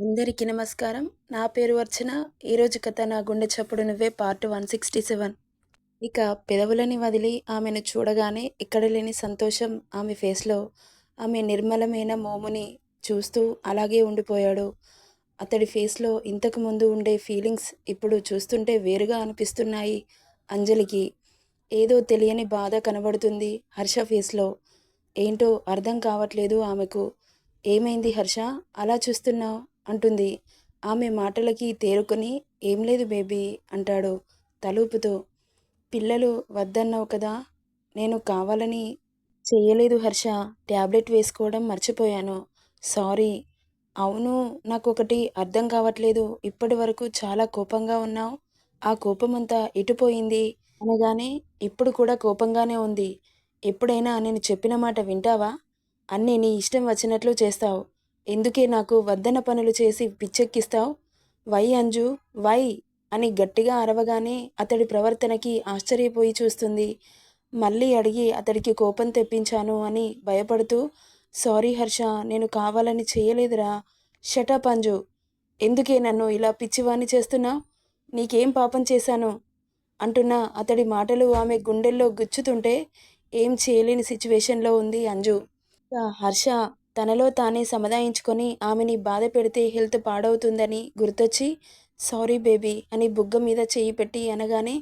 అందరికీ నమస్కారం. నా పేరు అర్చన. ఈరోజు కథ నా గుండె చప్పుడు నువ్వే పార్ట్ వన్ సిక్స్టీ సెవెన్. ఇక పెదవులని వదిలి ఆమెను చూడగానే ఇక్కడ లేని సంతోషం ఆమె ఫేస్లో ఆమె నిర్మలమైన మోముని చూస్తూ అలాగే ఉండిపోయాడు. అతడి ఫేస్లో ఇంతకు ముందు ఉండే ఫీలింగ్స్ ఇప్పుడు చూస్తుంటే వేరుగా అనిపిస్తున్నాయి అంజలికి. ఏదో తెలియని బాధ కనబడుతుంది హర్ష ఫేస్లో. ఏంటో అర్థం కావట్లేదు ఆమెకు. ఏమైంది హర్ష? అలా చూస్తున్నావు? అంటుంది. ఆమె మాటలకి తేరుకొని ఏం లేదు బేబీ అంటాడు తలూపుతో. పిల్లలు వద్దన్నావు కదా నేను కావాలని చేయలేదు హర్ష. ట్యాబ్లెట్ వేసుకోవడం మర్చిపోయాను. సారీ. అవును నాకు ఒకటి అర్థం కావట్లేదు. ఇప్పటి వరకు చాలా కోపంగా ఉన్నావు. ఆ కోపమంతా ఎటుపోయింది అనగానే ఇప్పుడు కూడా కోపంగానే ఉంది. ఎప్పుడైనా నేను చెప్పిన మాట వింటావా? అన్నీ నీ ఇష్టం వచ్చినట్లు చేస్తావు. ఎందుకే నాకు వద్దన పనులు చేసి పిచ్చెక్కిస్తావు? వై అంజు వై అని గట్టిగా అరవగానే అతడి ప్రవర్తనకి ఆశ్చర్యపోయి చూస్తుంది. మళ్ళీ అడిగి అతడికి కోపం తెప్పించాను అని భయపడుతూ సారీ హర్ష నేను కావాలని చేయలేదురా. Shut up Anju. ఎందుకే నన్ను ఇలా పిచ్చివాణి చేస్తున్నావు? నీకేం పాపం చేశాను? అంటున్నా అతడి మాటలు ఆమె గుండెల్లో గుచ్చుతుంటే ఏం చేయలేని సిచ్యువేషన్లో ఉంది అంజు. హర్ష. తనలో తానే సముదాయించుకొని ఆమెని బాధ పెడితే హెల్త్ పాడవుతుందని గుర్తొచ్చి సారీ బేబీ అని బుగ్గ మీద చేయి పెట్టి అనగానే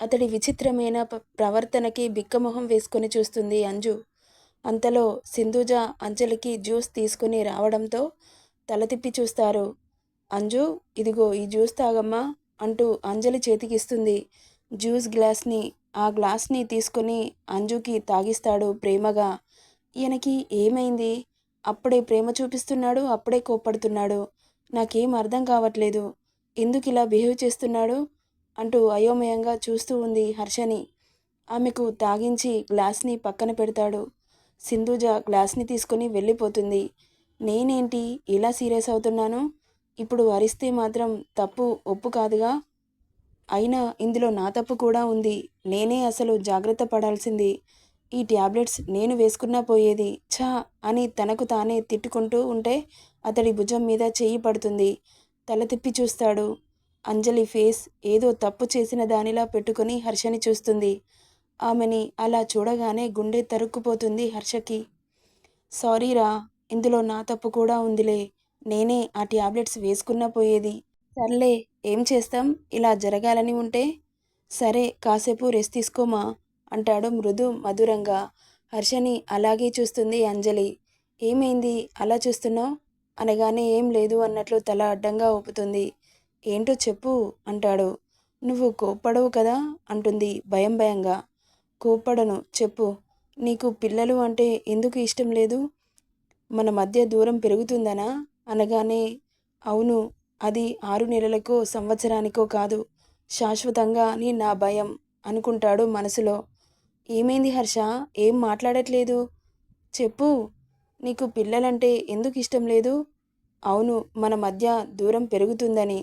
అతడి విచిత్రమైన ప్రవర్తనకి బిక్కమొహం వేసుకొని చూస్తుంది అంజు. అంతలో సింధుజ అంజలికి జ్యూస్ తీసుకుని రావడంతో తల తిప్పి చూస్తారు. అంజు ఇదిగో ఈ జ్యూస్ తాగమ్మా అంటూ అంజలి చేతికిస్తుంది. జ్యూస్ గ్లాస్ని ఆ గ్లాస్ని తీసుకుని అంజుకి తాగిస్తాడు ప్రేమగా. ఈయనకి ఏమైంది? అప్పుడే ప్రేమ చూపిస్తున్నాడు అప్పుడే కోప్పడుతున్నాడు. నాకేం అర్థం కావట్లేదు. ఎందుకు ఇలా బిహేవ్ చేస్తున్నాడు? అంటూ అయోమయంగా చూస్తూ ఉంది హర్షని. ఆమెకు తాగించి గ్లాస్ని పక్కన పెడతాడు. సింధుజ గ్లాస్ని తీసుకుని వెళ్ళిపోతుంది. నేనేంటి ఇలా సీరియస్ అవుతున్నాను? ఇప్పుడు అరిస్తే మాత్రం తప్పు ఒప్పు కాదుగా? అయినా ఇందులో నా తప్పు కూడా ఉంది. నేనే అసలు జాగ్రత్త పడాల్సింది. ఈ ట్యాబ్లెట్స్ నేను వేసుకున్నా పోయేది? ఛా! అని తనకు తానే తిట్టుకుంటూ ఉంటే అతడి భుజం మీద చెయ్యి పడుతుంది. తల తిప్పి చూస్తాడు. అంజలి ఫేస్ ఏదో తప్పు చేసిన దానిలా పెట్టుకుని హర్షని చూస్తుంది. ఆమెని అలా చూడగానే గుండె తరుక్కుపోతుంది హర్షకి. సారీరా ఇందులో నా తప్పు కూడా ఉందిలే. నేనే ఆ ట్యాబ్లెట్స్ వేసుకున్నా పోయేది. సర్లే ఏం చేస్తాం? ఇలా జరగాలని ఉంటే? సరే కాసేపు రెస్ట్ తీసుకోమా అంటాడు మృదు మధురంగా. హర్షని అలాగే చూస్తుంది అంజలి. ఏమైంది? అలా చూస్తున్నావు? అనగానే ఏం లేదు అన్నట్లు తల అడ్డంగా ఊపుతుంది. ఏంటో చెప్పు అంటాడు. నువ్వు కోప్పడవు కదా? అంటుంది భయం భయంగా. కోప్పడను. చెప్పు. నీకు పిల్లలు అంటే ఎందుకు ఇష్టం లేదు? మన మధ్య దూరం పెరుగుతుందనా? అనగానే అవును. అది ఆరు నెలలకో సంవత్సరానికో కాదు. శాశ్వతంగా అని నా భయం అనుకుంటాడు మనసులో. ఏమైంది హర్ష? ఏం మాట్లాడట్లేదు? చెప్పు. నీకు పిల్లలంటే ఎందుకు ఇష్టం లేదు? అవును మన మధ్య దూరం పెరుగుతుందని.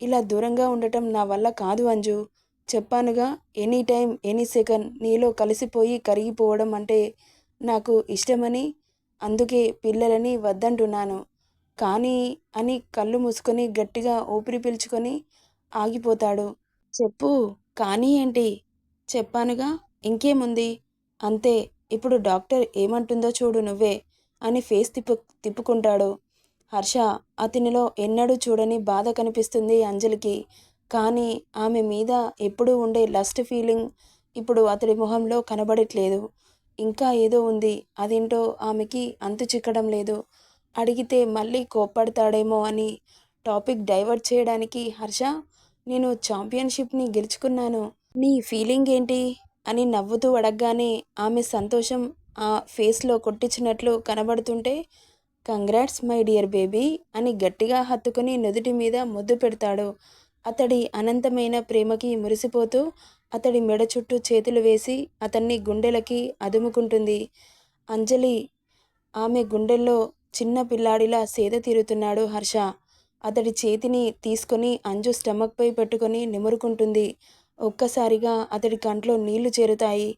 ఇలా దూరంగా ఉండటం నా వల్ల కాదు అంజు. చెప్పానుగా ఎనీ టైం ఎనీ సెకండ్ నీలో కలిసిపోయి కరిగిపోవడం అంటే నాకు ఇష్టమని. అందుకే పిల్లలని వద్దంటున్నాను. కానీ అని కళ్ళు మూసుకొని గట్టిగా ఊపిరి పీల్చుకొని ఆగిపోతాడు. చెప్పు. కానీ ఏంటి? చెప్పానుగా ఇంకేముంది? అంతే ఇప్పుడు డాక్టర్ ఏమంటుందో చూడు నువ్వే అని ఫేస్ తిప్పు తిప్పుకుంటాడు. హర్ష అతనిలో ఎన్నడూ చూడని బాధ కనిపిస్తుంది అంజలికి. కానీ ఆమె మీద ఎప్పుడూ ఉండే లస్ట్ ఫీలింగ్ ఇప్పుడు అతడి మొహంలో కనబడట్లేదు. ఇంకా ఏదో ఉంది అదేంటో ఆమెకి అంతు చిక్కడం లేదు. అడిగితే మళ్ళీ కోప్పడతాడేమో అని టాపిక్ డైవర్ట్ చేయడానికి హర్ష నేను ఛాంపియన్షిప్ని గెలుచుకున్నాను. నీ ఫీలింగ్ ఏంటి? అని నవ్వుతూ అడగగానే ఆమె సంతోషం ఆ ఫేస్లో కొట్టించినట్లు కనబడుతుంటే కంగ్రాట్స్ మై డియర్ బేబీ అని గట్టిగా హత్తుకుని నుదుటి మీద ముద్దు పెడతాడు. అతడి అనంతమైన ప్రేమకి మురిసిపోతూ అతడి మెడ చుట్టూ చేతులు వేసి అతన్ని గుండెలకి అదుముకుంటుంది. అంజలి ఆమె గుండెల్లో చిన్న పిల్లాడిలా సేద తీరుతున్నాడు హర్ష. అతడి చేతిని తీసుకొని అంజు స్టమక్పై పెట్టుకొని నిమురుకుంటుంది. ఒక్కసారిగా అతడి కంట్లో నీళ్ళు చేరుతాయి.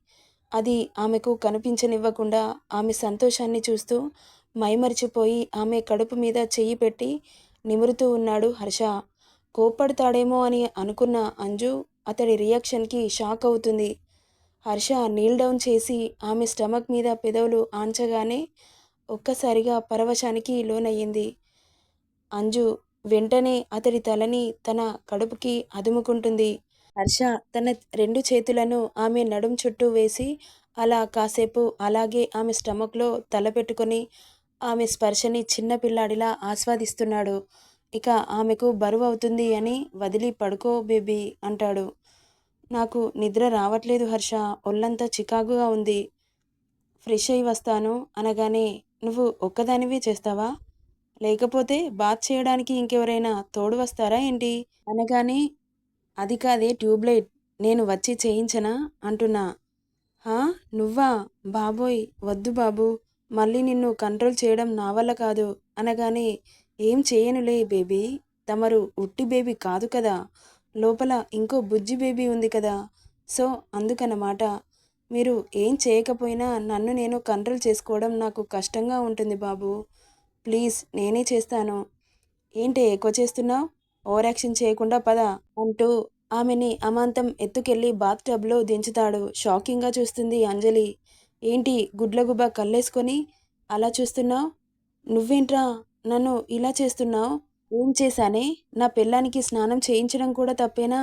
అది ఆమెకు కనిపించనివ్వకుండా ఆమె సంతోషాన్ని చూస్తూ మైమరిచిపోయి ఆమె కడుపు మీద చెయ్యి పెట్టి నిమురుతూ ఉన్నాడు హర్ష. కోప్పడతాడేమో అని అనుకున్న అంజు అతడి రియాక్షన్కి షాక్ అవుతుంది. హర్ష నీల్ డౌన్ చేసి ఆమె స్టమక్ మీద పెదవులు ఆంచగానే ఒక్కసారిగా పరవశానికి లోనయ్యింది. అంజు వెంటనే అతడి తలని తన కడుపుకి అదుముకుంటుంది. హర్ష తన రెండు చేతులను ఆమె నడుం చుట్టూ వేసి అలా కాసేపు అలాగే ఆమె స్టమక్లో తలపెట్టుకొని ఆమె స్పర్శని చిన్న పిల్లాడిలా ఆస్వాదిస్తున్నాడు. ఇక ఆమెకు బరువు అవుతుంది అని వదిలి పడుకో బేబీ అంటాడు. నాకు నిద్ర రావట్లేదు హర్ష ఒళ్ళంతా చికాకుగా ఉంది. ఫ్రెష్ అయి వస్తాను అనగానే నువ్వు ఒక్కదానివే చేస్తావా? లేకపోతే బాత్ చేయడానికి ఇంకెవరైనా తోడు వస్తారా ఏంటి? అనగానే అది కాదే ట్యూబ్లైట్. నేను వచ్చి చేయించనా? అంటున్నా. హా? నువ్వా? బాబోయ్ వద్దు బాబు. మళ్ళీ నిన్ను కంట్రోల్ చేయడం నా వల్ల కాదు. అనగానే ఏం చేయనులే బేబీ. తమరు ఉట్టి బేబీ కాదు కదా. లోపల ఇంకో బుజ్జి బేబీ ఉంది కదా. సో అందుకన్నమాట మీరు ఏం చేయకపోయినా నన్ను నేను కంట్రోల్ చేసుకోవడం నాకు కష్టంగా ఉంటుంది బాబు. ప్లీజ్ నేనే చేస్తాను. ఏంటి ఎక్కువ చేస్తున్నావు? ఓవర్ యాక్షన్ చేయకుండా పద అంటూ ఆమెని అమాంతం ఎత్తుకెళ్ళి బాత్ టబ్లో దించుతాడు. షాకింగ్గా చూస్తుంది అంజలి. ఏంటి గుడ్లగుబ్బ కల్లేసుకొని అలా చూస్తున్నావు? నువ్వేంట్రా నన్ను ఇలా చేస్తున్నావు? ఏం చేశానే? నా పిల్లానికి స్నానం చేయించడం కూడా తప్పేనా?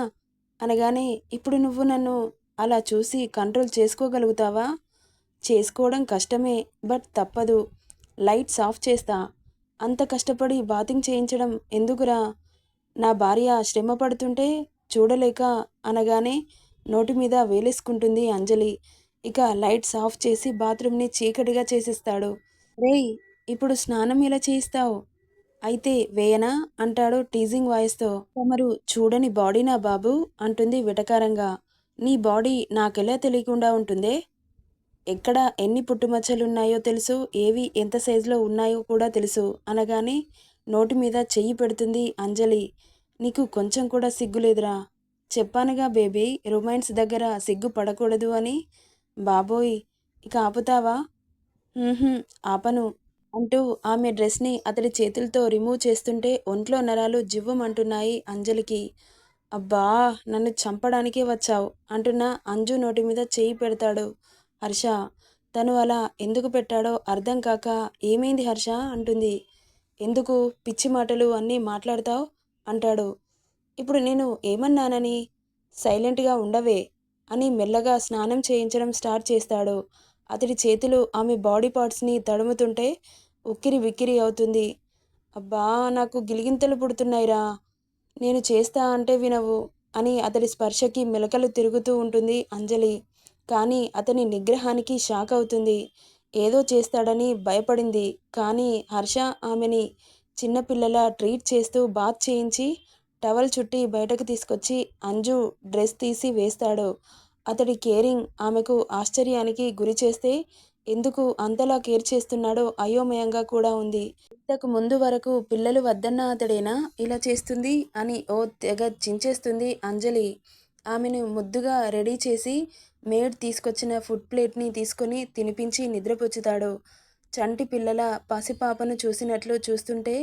అనగానే ఇప్పుడు నువ్వు నన్ను అలా చూసి కంట్రోల్ చేసుకోగలుగుతావా? చేసుకోవడం కష్టమే బట్ తప్పదు. లైట్స్ ఆఫ్ చేస్తా. అంత కష్టపడి బాతింగ్ చేయించడం ఎందుకురా? నా భార్య శ్రమ పడుతుంటే చూడలేక అనగానే నోటి మీద వేలేసుకుంటుంది అంజలి. ఇక లైట్స్ ఆఫ్ చేసి బాత్రూమ్ని చీకటిగా చేసిస్తాడు. రేయ్ ఇప్పుడు స్నానం ఎలా చేయిస్తావు? అయితే వేయనా? అంటాడు టీజింగ్ వాయిస్తో. తమరు చూడని బాడీ నా బాబు? అంటుంది విటకారంగా. నీ బాడీ నాకెలా తెలియకుండా ఉంటుందే? ఎక్కడ ఎన్ని పుట్టుమచ్చలున్నాయో తెలుసు ఏవి ఎంత సైజులో ఉన్నాయో కూడా తెలుసు అనగానే నోటి మీద చెయ్యి పెడుతుంది అంజలి. నీకు కొంచెం కూడా సిగ్గులేదురా చెప్పానుగా బేబీ రొమాన్స్ దగ్గర సిగ్గు పడకూడదు అని. బాబోయ్ ఇక ఆపుతావా? ఆపను అంటూ ఆమె డ్రెస్ని అతడి చేతులతో రిమూవ్ చేస్తుంటే ఒంట్లో నరాలు జివ్వమంటున్నాయి అంజలికి. అబ్బా నన్ను చంపడానికే వచ్చావు అంటున్న అంజు నోటి మీద చేయి పెడతాడు హర్ష. తను అలా ఎందుకు పెట్టాడో అర్థం కాక ఏమైంది హర్ష? అంటుంది. ఎందుకు పిచ్చి మాటలు అన్నీ మాట్లాడతావు? అంటాడు. ఇప్పుడు నేను ఏమన్నానని? సైలెంట్గా ఉండవే అని మెల్లగా స్నానం చేయించడం స్టార్ట్ చేస్తాడు. అతడి చేతులు ఆమె బాడీ పార్ట్స్ని తడుముతుంటే ఉక్కిరి విక్కిరి అవుతుంది. అబ్బా నాకు గిలిగింతలు పుడుతున్నాయిరా. నేను చేస్తా అంటే వినవు అని అతడి స్పర్శకి మెలకలు తిరుగుతూ ఉంటుంది అంజలి. కానీ అతని నిగ్రహానికి షాక్ అవుతుంది. ఏదో చేస్తాడని భయపడింది. కానీ హర్ష ఆమెని చిన్నపిల్లల ట్రీట్ చేస్తూ బాత్ చేయించి టవల్ చుట్టి బయటకు తీసుకొచ్చి అంజు డ్రెస్ తీసి వేస్తాడు. అతడి కేరింగ్ ఆమెకు ఆశ్చర్యానికి గురి చేస్తే ఎందుకు అంతలా కేర్ చేస్తున్నాడో అయోమయంగా కూడా ఉంది. ఇంతకు ముందు వరకు పిల్లలు వద్దన్న అతడేనా ఇలా చేస్తుంది అని ఓ తెగ చించేస్తుంది అంజలి. ఆమెను ముద్దుగా రెడీ చేసి మేడ్ తీసుకొచ్చిన ఫుడ్ ప్లేట్ని తీసుకొని తినిపించి నిద్రపుచ్చుతాడు చంటి పిల్లల పసిపాపను చూసినట్లు చూస్తుంటే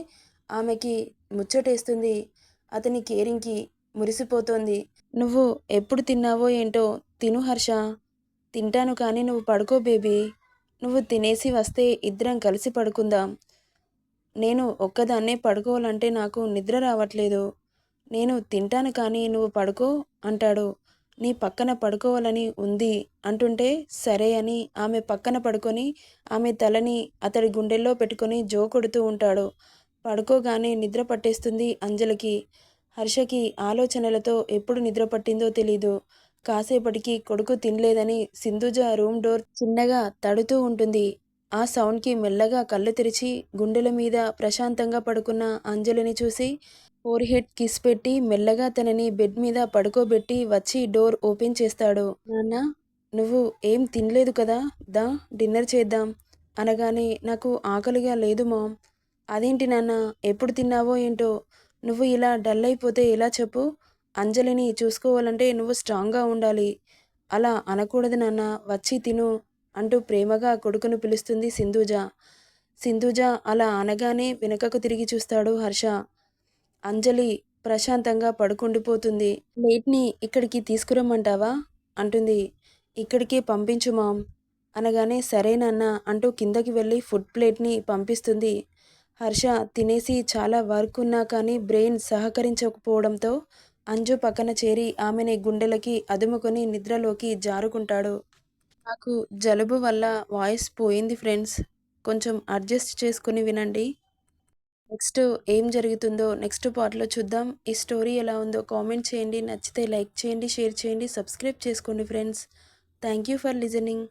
ఆమెకి ముచ్చటేస్తుంది. అతని కేరింగ్కి మురిసిపోతోంది. నువ్వు ఎప్పుడు తిన్నావో ఏంటో తిను హర్ష. తింటాను కానీ నువ్వు పడుకో బేబీ. నువ్వు తినేసి వస్తే ఇద్దరం కలిసి పడుకుందాం. నేను ఒక్కదాన్నే పడుకోవాలంటే నాకు నిద్ర రావట్లేదు. నేను తింటాను కానీ నువ్వు పడుకో అంటాడు. నీ పక్కన పడుకోవాలని ఉంది అంటుంటే సరే అని ఆమె పక్కన పడుకొని ఆమె తలని అతడి గుండెల్లో పెట్టుకొని జో కొడుతూ ఉంటాడు. పడుకోగానే నిద్ర పట్టేస్తుంది అంజలికి. హర్షకి ఆలోచనలతో ఎప్పుడు నిద్ర పట్టిందో తెలీదు. కాసేపటికి కొడుకు తినలేదని సింధుజ రూమ్ డోర్ చిన్నగా తడుతూ ఉంటుంది. ఆ సౌండ్కి మెల్లగా కళ్ళు తెరిచి గుండెల మీద ప్రశాంతంగా పడుకున్న అంజలిని చూసి ఫోర్ హెడ్ కిస్ పెట్టి మెల్లగా తనని బెడ్ మీద పడుకోబెట్టి వచ్చి డోర్ ఓపెన్ చేస్తాడు. నాన్న నువ్వు ఏం తినలేదు కదా? దా డిన్నర్ చేద్దాం. అనగానే నాకు ఆకలిగా లేదు మామ్. అదేంటి నాన్న ఎప్పుడు తిన్నావో ఏంటో? నువ్వు ఇలా డల్ అయిపోతే ఎలా చెప్పు? అంజలిని చూసుకోవాలంటే నువ్వు స్ట్రాంగ్గా ఉండాలి. అలా అనకూడదు నాన్న వచ్చి తిను అంటూ ప్రేమగా కొడుకును పిలుస్తుంది సింధూజ. సింధూజ అలా అనగానే వెనుకకు తిరిగి చూస్తాడు హర్ష. అంజలి ప్రశాంతంగా పడుకుండిపోతుంది ప్లేట్ని ఇక్కడికి తీసుకురమ్మంటావా? అంటుంది. ఇక్కడికి పంపించు మామ్ అనగానే సరేనన్న అంటూ కిందకి వెళ్ళి ఫుడ్ ప్లేట్ని పంపిస్తుంది. హర్ష తినేసి చాలా వర్క్ ఉన్నా కానీ బ్రెయిన్ సహకరించకపోవడంతో అంజు పక్కన చేరి ఆమెని గుండెలకి అదుముకొని నిద్రలోకి జారుకుంటాడు. నాకు జలుబు వల్ల వాయిస్ పోయింది ఫ్రెండ్స్. కొంచెం అడ్జస్ట్ చేసుకుని వినండి. నెక్స్ట్ ఏం జరుగుతుందో నెక్స్ట్ పార్ట్లో చూద్దాం. ఈ స్టోరీ ఎలా ఉందో కామెంట్ చేయండి. నచ్చితే లైక్ చేయండి షేర్ చేయండి సబ్స్క్రైబ్ చేసుకోండి friends. Thank you for listening.